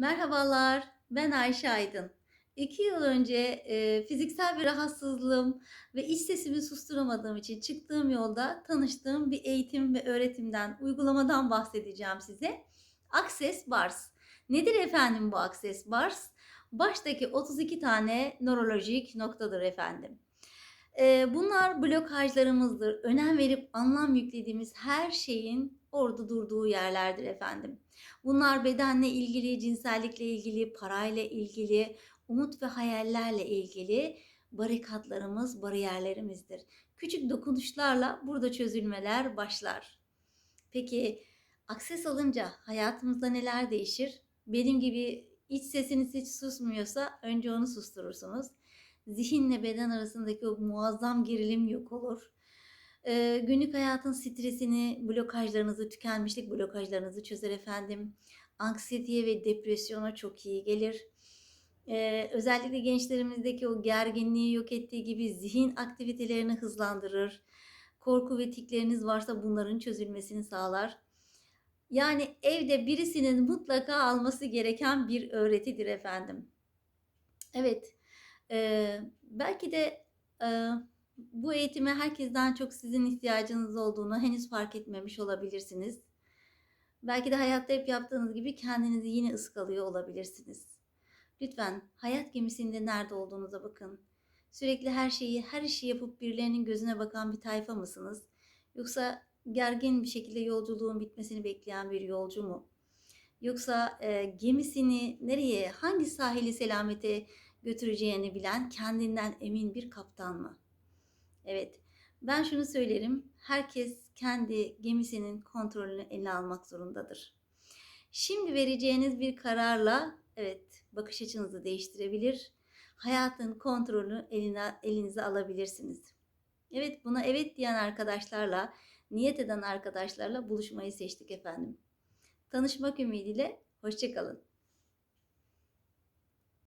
Merhabalar, ben Ayşe Aydın. 2 yıl önce e, fiziksel bir rahatsızlığım ve iç sesimi susturamadığım için çıktığım yolda tanıştığım bir eğitim ve öğretimden, uygulamadan bahsedeceğim size. Access Bars. Nedir efendim bu Access Bars? Baştaki 32 tane nörolojik noktadır efendim. E, bunlar blokajlarımızdır. Önem verip anlam yüklediğimiz her şeyin orada durduğu yerlerdir efendim. Bunlar bedenle ilgili, cinsellikle ilgili, parayla ilgili, umut ve hayallerle ilgili barikatlarımız, bariyerlerimizdir. Küçük dokunuşlarla burada çözülmeler başlar. Peki akses alınca hayatımızda neler değişir? Benim gibi iç sesiniz hiç susmuyorsa önce onu susturursunuz. Zihinle beden arasındaki o muazzam gerilim yok olur. Ee, günlük hayatın stresini, blokajlarınızı, tükenmişlik blokajlarınızı çözer efendim. Anksiyeteye ve depresyona çok iyi gelir. Ee, özellikle gençlerimizdeki o gerginliği yok ettiği gibi zihin aktivitelerini hızlandırır. Korku ve tikleriniz varsa bunların çözülmesini sağlar. Yani evde birisinin mutlaka alması gereken bir öğretidir efendim. Evet, e, belki de e, bu eğitime herkesten çok sizin ihtiyacınız olduğunu henüz fark etmemiş olabilirsiniz. Belki de hayatta hep yaptığınız gibi kendinizi yine ıskalıyor olabilirsiniz. Lütfen hayat gemisinde nerede olduğunuza bakın. Sürekli her şeyi, her işi yapıp birilerinin gözüne bakan bir tayfa mısınız? Yoksa gergin bir şekilde yolculuğun bitmesini bekleyen bir yolcu mu? Yoksa e, gemisini nereye, hangi sahili selamete götüreceğini bilen, kendinden emin bir kaptan mı? Evet, ben şunu söylerim. Herkes kendi gemisinin kontrolünü eline almak zorundadır. Şimdi vereceğiniz bir kararla evet bakış açınızı değiştirebilir. Hayatın kontrolünü eline, elinize alabilirsiniz. Evet buna evet diyen arkadaşlarla, niyet eden arkadaşlarla buluşmayı seçtik efendim. Tanışmak ümidiyle, hoşçakalın.